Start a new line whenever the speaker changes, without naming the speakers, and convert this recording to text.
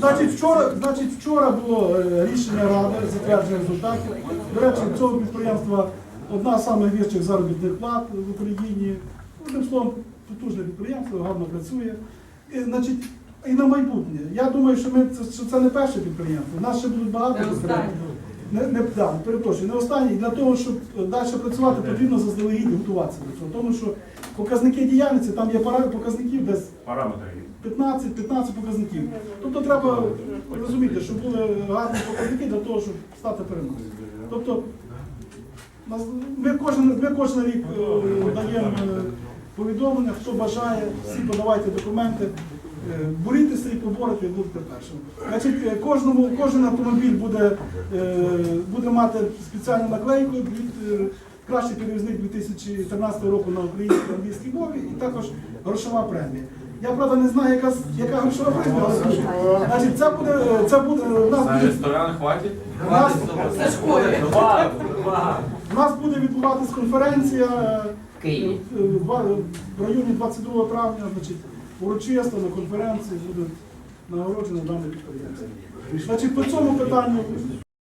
Значить, вчора, значить, вчора було е, рішення ради, затвердження результатів. До речі, цього підприємства одна з найвищих заробітних плат в Україні. Одним словом, потужне підприємство, гарно працює. І, значить, і на майбутнє. Я думаю, що, ми, що це не перше підприємство. У нас ще будуть багато підприємств. Не, не, да, перепрошую, не останній. Для того, щоб далі працювати, потрібно заздалегідь готуватися до цього. Тому що показники діяльності, там є пара показників десь
Параметри.
15-15 показників. Тобто треба розуміти, що були гарні показники для того, щоб стати переможцем. Тобто ми кожен, ми кожен рік е, даємо е, повідомлення, хто бажає, всі подавайте документи, е, борітеся і поборете, і будете першим. Значить, е, кожному, кожен автомобіль буде, е, буде мати спеціальну наклейку від кращий перевізник 2013 року на українській та англійській мові і також грошова премія. Я правда не знаю, яка, яка грошова премія, але значить, це буде, це буде у нас буде
ресторан хватить?
у нас, у нас буде відбуватись конференція е, в районі 22 травня, значить, урочисто на конференції буде нагороджено дані підприємства. Значить, по цьому питанню